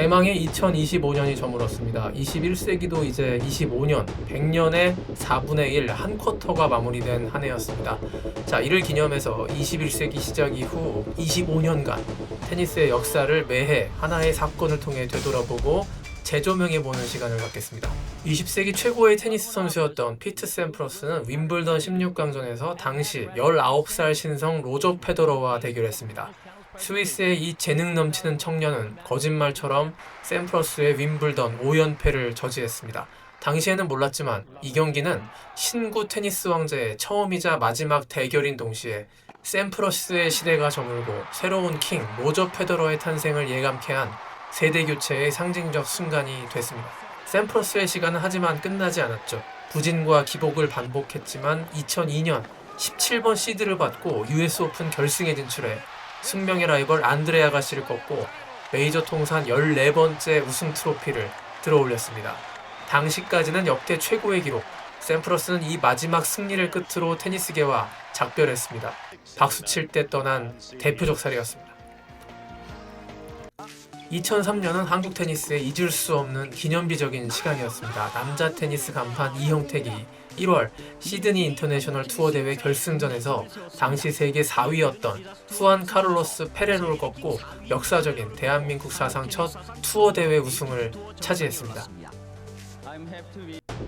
대망의 2025년이 저물었습니다. 21세기도 이제 25년, 100년의 4분의 1, 한 쿼터가 마무리된 한 해였습니다. 자, 이를 기념해서 21세기 시작 이후 25년간 테니스의 역사를 매해 하나의 사건을 통해 되돌아보고 재조명해보는 시간을 갖겠습니다. 20세기 최고의 테니스 선수였던 피트 샘프러스는 윈블던 16강전에서 당시 19살 신성 로저 페더러와 대결했습니다. 스위스의 이 재능 넘치는 청년은 거짓말처럼 샘프러스의 윈블던 5연패를 저지했습니다. 당시에는 몰랐지만 이 경기는 신구 테니스 왕자의 처음이자 마지막 대결인 동시에 샘프러스의 시대가 저물고 새로운 킹 로저 페더러의 탄생을 예감케 한 세대 교체의 상징적 순간이 됐습니다. 샘프러스의 시간은 하지만 끝나지 않았죠. 부진과 기복을 반복했지만 2002년 17번 시드를 받고 US 오픈 결승에 진출해 숙명의 라이벌 안드레 아가씨를 꺾고 메이저 통산 14번째 우승 트로피를 들어올렸습니다. 당시까지는 역대 최고의 기록. 샘프러스는 이 마지막 승리를 끝으로 테니스계와 작별했습니다. 박수 칠 때 떠난 대표적 사례였습니다. 2003년은 한국 테니스의 잊을 수 없는 기념비적인 시간이었습니다. 남자 테니스 간판 이형택이 1월 시드니 인터내셔널 투어 대회 결승전에서 당시 세계 4위였던 후안 카를로스 페레로를 꺾고 역사적인 대한민국 사상 첫 투어 대회 우승을 차지했습니다.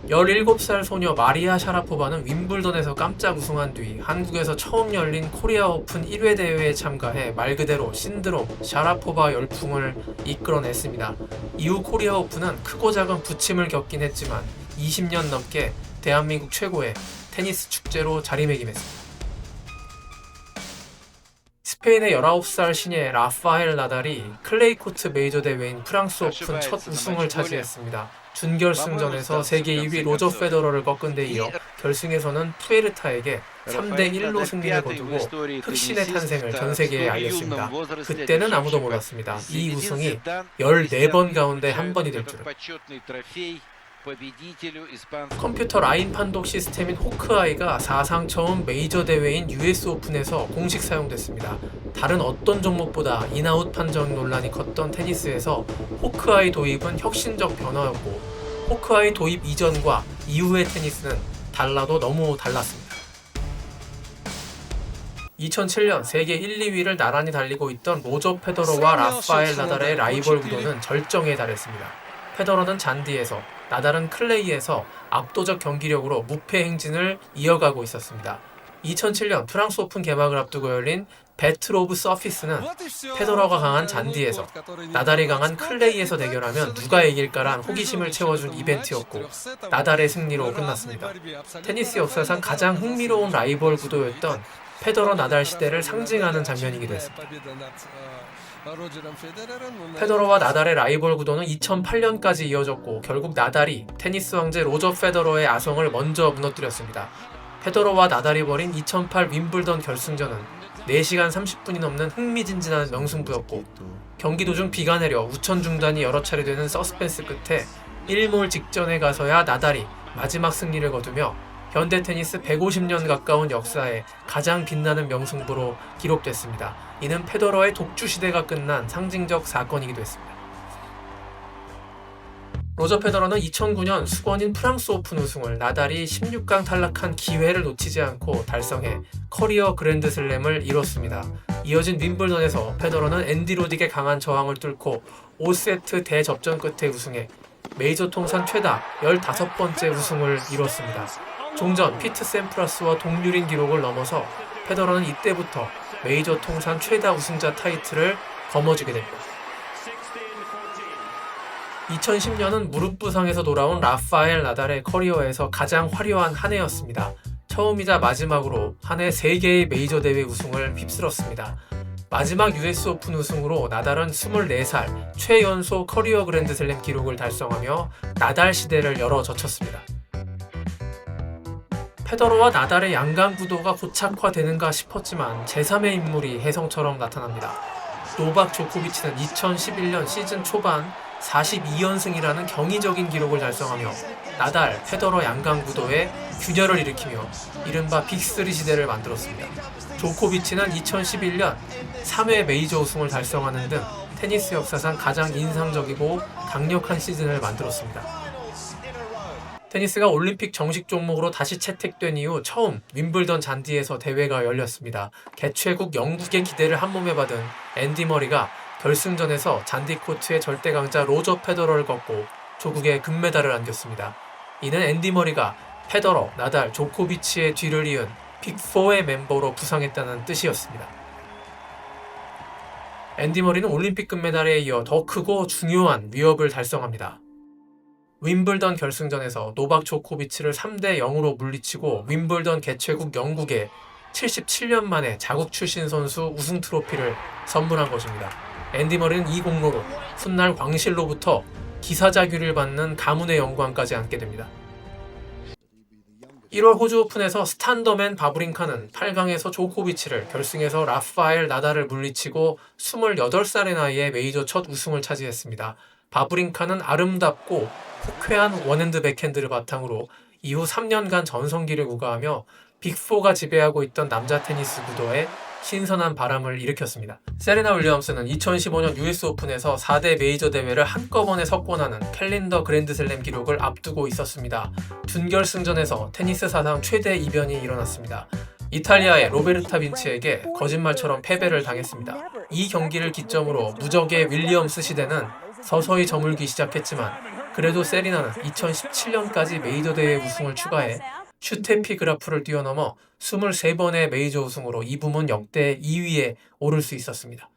17살 소녀 마리아 샤라포바는 윈블던에서 깜짝 우승한 뒤 한국에서 처음 열린 코리아 오픈 1회 대회에 참가해 말 그대로 신드롬 샤라포바 열풍을 이끌어냈습니다. 이후 코리아 오픈은 크고 작은 부침을 겪긴 했지만 20년 넘게 대한민국 최고의 테니스 축제로 자리매김했습니다. 스페인의 19살 신예 라파엘 나달이 클레이 코트 메이저 대회인 프랑스 오픈 첫 우승을 차지했습니다. 준결승전에서 세계 2위 로저 페더러를 꺾은 데 이어 결승에서는 푸에르타에게 3대 1로 승리를 거두고 흑신의 탄생을 전 세계에 알렸습니다. 그때는 아무도 몰랐습니다. 이 우승이 14번 가운데 한 번이 될 줄은. 컴퓨터 라인 판독 시스템인 호크아이가 사상 처음 메이저 대회인 US 오픈에서 공식 사용됐습니다. 다른 어떤 종목보다 인아웃 판정 논란이 컸던 테니스에서 호크아이 도입은 혁신적 변화였고 호크아이 도입 이전과 이후의 테니스는 달라도 너무 달랐습니다. 2007년 세계 1, 2위를 나란히 달리고 있던 로저 페더러와 라파엘 나달의 라이벌 구도는 절정에 달했습니다. 페더러는 잔디에서 나달은 클레이에서 압도적 경기력으로 무패 행진을 이어가고 있었습니다. 2007년 프랑스 오픈 개막을 앞두고 열린 배틀 오브 서피스는 페더러가 강한 잔디에서 나달이 강한 클레이에서 대결하면 누가 이길까란 호기심을 채워준 이벤트였고 나달의 승리로 끝났습니다. 테니스 역사상 가장 흥미로운 라이벌 구도였던 페더러 나달 시대를 상징하는 장면이기도 했습니다. 페더러와 나달의 라이벌 구도는 2008년까지 이어졌고 결국 나달이 테니스 왕제 로저 페더러의 아성을 먼저 무너뜨렸습니다. 페더러와 나달이 벌인 2008 윈블던 결승전은 4시간 30분이 넘는 흥미진진한 명승부였고 경기 도중 비가 내려 우천 중단이 여러 차례 되는 서스펜스 끝에 1몰 직전에 가서야 나달이 마지막 승리를 거두며 현대 테니스 150년 가까운 역사에 가장 빛나는 명승부로 기록됐습니다. 이는 페더러의 독주 시대가 끝난 상징적 사건이기도 했습니다. 로저 페더러는 2009년 수건인 프랑스 오픈 우승을 나달이 16강 탈락한 기회를 놓치지 않고 달성해 커리어 그랜드슬램을 이뤘습니다. 이어진 윈블던에서 페더러는 앤디 로딕의 강한 저항을 뚫고 5세트 대접전 끝에 우승해 메이저 통산 최다 15번째 우승을 이뤘습니다. 종전 피트 샘프라스와 동률인 기록을 넘어서 페더러는 이때부터 메이저 통산 최다 우승자 타이틀을 거머쥐게 됩니다. 2010년은 무릎 부상에서 돌아온 라파엘 나달의 커리어에서 가장 화려한 한 해였습니다. 처음이자 마지막으로 한 해 3개의 메이저 대회 우승을 휩쓸었습니다. 마지막 US 오픈 우승으로 나달은 24살 최연소 커리어 그랜드슬램 기록을 달성하며 나달 시대를 열어 젖혔습니다. 페더러와 나달의 양강 구도가 고착화되는가 싶었지만 제3의 인물이 혜성처럼 나타납니다. 노박 조코비치는 2011년 시즌 초반 42연승이라는 경이적인 기록을 달성하며 나달, 페더러 양강 구도에 균열을 일으키며 이른바 빅3 시대를 만들었습니다. 조코비치는 2011년 3회 메이저 우승을 달성하는 등 테니스 역사상 가장 인상적이고 강력한 시즌을 만들었습니다. 테니스가 올림픽 정식 종목으로 다시 채택된 이후 처음 윈블던 잔디에서 대회가 열렸습니다. 개최국 영국의 기대를 한몸에 받은 앤디 머리가 결승전에서 잔디 코트의 절대 강자 로저 페더러를 꺾고 조국의 금메달을 안겼습니다. 이는 앤디 머리가 페더러, 나달, 조코비치의 뒤를 이은 빅4의 멤버로 부상했다는 뜻이었습니다. 앤디 머리는 올림픽 금메달에 이어 더 크고 중요한 위협을 달성합니다. 윈블던 결승전에서 노박 조코비치를 3대 0으로 물리치고 윈블던 개최국 영국에 77년 만에 자국 출신 선수 우승 트로피를 선물한 것입니다. 앤디 머리는 이 공로로 훗날 광실로부터 기사자규를 받는 가문의 영광까지 안게 됩니다. 1월 호주 오픈에서 스탄더맨 바브린카는 8강에서 조코비치를 결승에서 라파엘 나달을 물리치고 28살의 나이에 메이저 첫 우승을 차지했습니다. 바브린카는 아름답고 호쾌한 원핸드 백핸드를 바탕으로 이후 3년간 전성기를 구가하며 빅4가 지배하고 있던 남자 테니스 구도에 신선한 바람을 일으켰습니다. 세레나 윌리엄스는 2015년 US 오픈에서 4대 메이저 대회를 한꺼번에 석권하는 캘린더 그랜드슬램 기록을 앞두고 있었습니다. 준결승전에서 테니스 사상 최대 이변이 일어났습니다. 이탈리아의 로베르타 빈치에게 거짓말처럼 패배를 당했습니다. 이 경기를 기점으로 무적의 윌리엄스 시대는 서서히 저물기 시작했지만 그래도 세리나는 2017년까지 메이저 대회 우승을 추가해 슈테피 그라프를 뛰어넘어 23번의 메이저 우승으로 이 부문 역대 2위에 오를 수 있었습니다.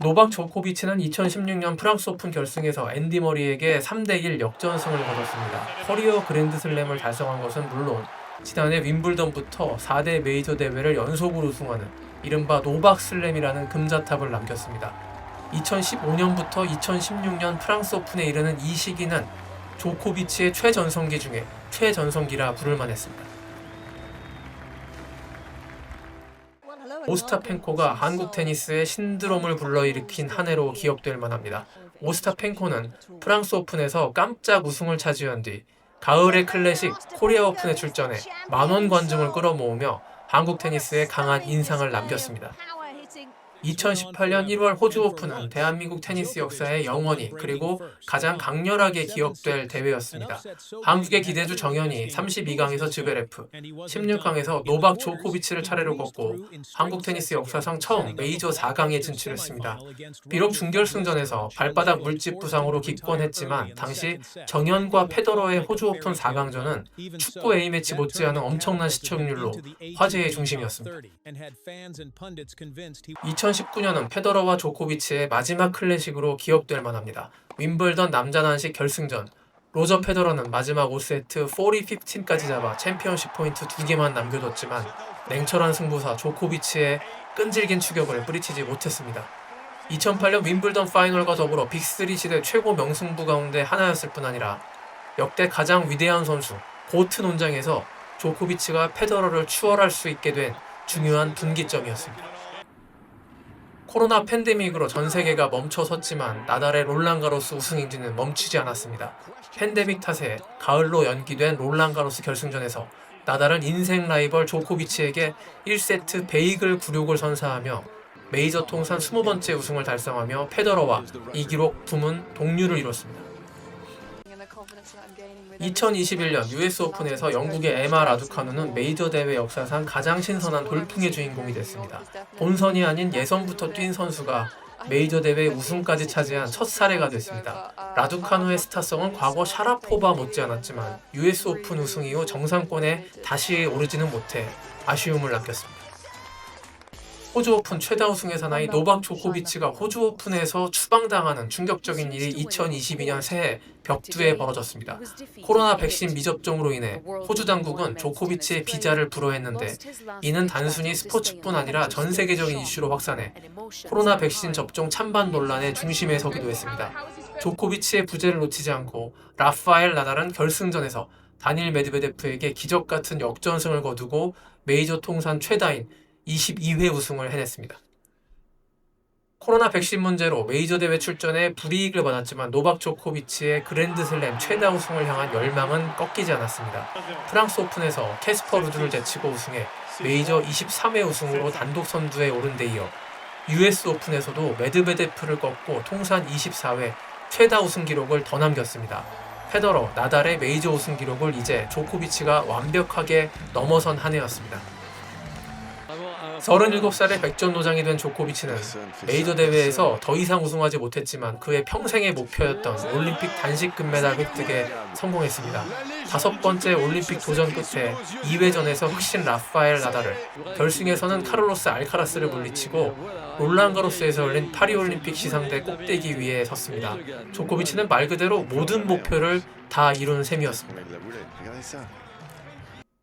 노박 조코비치는 2016년 프랑스 오픈 결승에서 앤디 머리에게 3대1 역전승을 거뒀습니다. 커리어 그랜드슬램을 달성한 것은 물론 지난해 윈블던부터 4대 메이저 대회를 연속으로 우승하는 이른바 노박 슬램이라는 금자탑을 남겼습니다. 2015년부터 2016년 프랑스 오픈에 이르는 이 시기는 조코비치의 최전성기 중에 최전성기라 부를 만했습니다. 오스타펜코가 한국 테니스의 신드롬을 불러일으킨 한 해로 기억될 만합니다. 오스타펜코는 프랑스 오픈에서 깜짝 우승을 차지한 뒤 가을의 클래식 코리아 오픈에 출전해 만원 관중을 끌어모으며 한국 테니스에 강한 인상을 남겼습니다. 2018년 1월 호주 오픈은 대한민국 테니스 역사의 영원히 그리고 가장 강렬하게 기억될 대회였습니다. 한국의 기대주 정현이 32강에서 즈베레프, 16강에서 노박 조코비치를 차례로 꺾고 한국 테니스 역사상 처음 메이저 4강에 진출했습니다. 비록 준결승전에서 발바닥 물집 부상으로 기권했지만 당시 정현과 페더러의 호주 오픈 4강전은 축구 A매치 못지않은 엄청난 시청률로 화제의 중심이었습니다. 2019년은 페더러와 조코비치의 마지막 클래식으로 기억될 만합니다. 윈블던 남자 단식 결승전 로저 페더러는 마지막 5세트 40-15까지 잡아 챔피언십 포인트 2개만 남겨뒀지만 냉철한 승부사 조코비치의 끈질긴 추격을 뿌리치지 못했습니다. 2008년 윈블던 파이널과 더불어 빅3 시대 최고 명승부 가운데 하나였을 뿐 아니라 역대 가장 위대한 선수 고트 논장에서 조코비치가 페더러를 추월할 수 있게 된 중요한 분기점이었습니다. 코로나 팬데믹으로 전 세계가 멈춰 섰지만 나달의 롤랑가로스 우승 행진은 멈추지 않았습니다. 팬데믹 탓에 가을로 연기된 롤랑가로스 결승전에서 나달은 인생 라이벌 조코비치에게 1세트 베이글 굴욕을 선사하며 메이저 통산 20번째 우승을 달성하며 페더러와 이 기록 부문 동률을 이뤘습니다. 2021년 US 오픈에서 영국의 에마 라두카누는 메이저 대회 역사상 가장 신선한 돌풍의 주인공이 됐습니다. 본선이 아닌 예선부터 뛴 선수가 메이저 대회 우승까지 차지한 첫 사례가 됐습니다. 라두카누의 스타성은 과거 샤라포바 못지않았지만 US 오픈 우승 이후 정상권에 다시 오르지는 못해 아쉬움을 남겼습니다. 호주 오픈 최다 우승의 사나이 노박 조코비치가 호주 오픈에서 추방당하는 충격적인 일이 2022년 새해 벽두에 벌어졌습니다. 코로나 백신 미접종으로 인해 호주 당국은 조코비치의 비자를 불허했는데 이는 단순히 스포츠뿐 아니라 전 세계적인 이슈로 확산해 코로나 백신 접종 찬반 논란의 중심에 서기도 했습니다. 조코비치의 부재를 놓치지 않고 라파엘 나달은 결승전에서 다닐 메드베데프에게 기적 같은 역전승을 거두고 메이저 통산 최다인 22회 우승을 해냈습니다. 코로나 백신 문제로 메이저 대회 출전에 불이익을 받았지만 노박 조코비치의 그랜드슬램 최다 우승을 향한 열망은 꺾이지 않았습니다. 프랑스 오픈에서 캐스퍼 루드를 제치고 우승해 메이저 23회 우승으로 단독 선두에 오른 데 이어 US 오픈에서도 메드베데프를 꺾고 통산 24회 최다 우승 기록을 더 남겼습니다. 페더러, 나달의 메이저 우승 기록을 이제 조코비치가 완벽하게 넘어선 한 해였습니다. 37살의 백전 노장이 된 조코비치는 메이저 대회에서 더 이상 우승하지 못했지만 그의 평생의 목표였던 올림픽 단식 금메달 획득에 성공했습니다. 다섯 번째 올림픽 도전 끝에 2회전에서 흑신 라파엘 나달을 결승에서는 카를로스 알카라스를 물리치고 롤랑가로스에서 열린 파리올림픽 시상대 꼭대기 위에 섰습니다. 조코비치는 말 그대로 모든 목표를 다 이룬 셈이었습니다.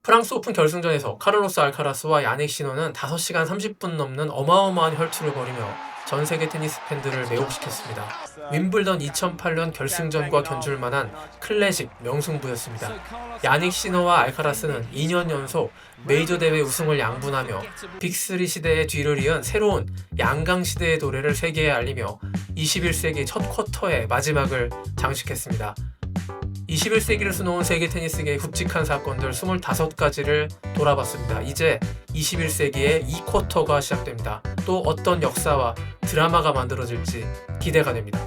프랑스 오픈 결승전에서 카를로스 알카라스와 야닉 시노는 5시간 30분 넘는 어마어마한 혈투를 벌이며 전 세계 테니스 팬들을 매혹시켰습니다. 윈블던 2008년 결승전과 견줄 만한 클래식 명승부였습니다. 야닉 시노와 알카라스는 2년 연속 메이저 대회 우승을 양분하며 빅3 시대의 뒤를 이은 새로운 양강 시대의 도래를 세계에 알리며 21세기 첫 쿼터의 마지막을 장식했습니다. 21세기를 수놓은 세계 테니스계의 굵직한 사건들 25가지를 돌아봤습니다. 이제 21세기의 2쿼터가 시작됩니다. 또 어떤 역사와 드라마가 만들어질지 기대가 됩니다.